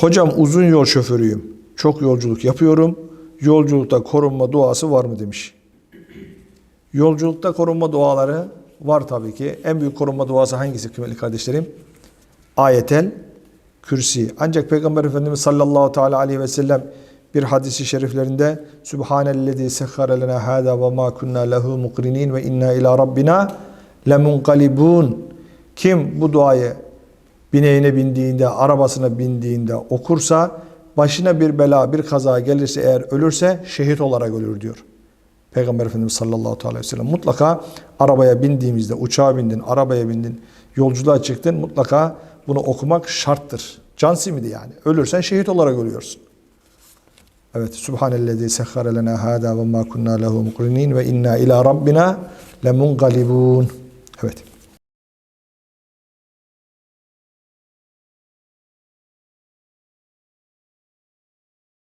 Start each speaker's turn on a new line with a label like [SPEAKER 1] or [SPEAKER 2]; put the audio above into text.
[SPEAKER 1] Hocam uzun yol şoförüyüm. Çok yolculuk yapıyorum. Yolculukta korunma duası var mı demiş. Yolculukta korunma duaları var tabii ki. En büyük korunma duası hangisi kıymetli kardeşlerim? Ayetel Kürsi. Ancak Peygamber Efendimiz sallallahu teala aleyhi ve sellem bir hadisi şeriflerinde Subhanellezi sehhare lena hâzâ ve mâ kunnâ lehu mukrinin ve inna ila rabbina lemunqalibun. Kim bu duayı bineğine bindiğinde, arabasına bindiğinde okursa başına bir bela, bir kaza gelirse eğer ölürse şehit olarak ölür diyor. Peygamber Efendimiz sallallahu aleyhi ve sellem mutlaka arabaya bindiğimizde, uçağa bindin, arabaya bindin, yolculuğa çıktın mutlaka bunu okumak şarttır. Can simidi yani. Ölürsen şehit olarak ölüyorsun. Evet. Subhanellezi sehhare lena hâdâ ve mâ kunnâ lehu mukrinin ve inna ila rabbina lemunqalibun. Evet.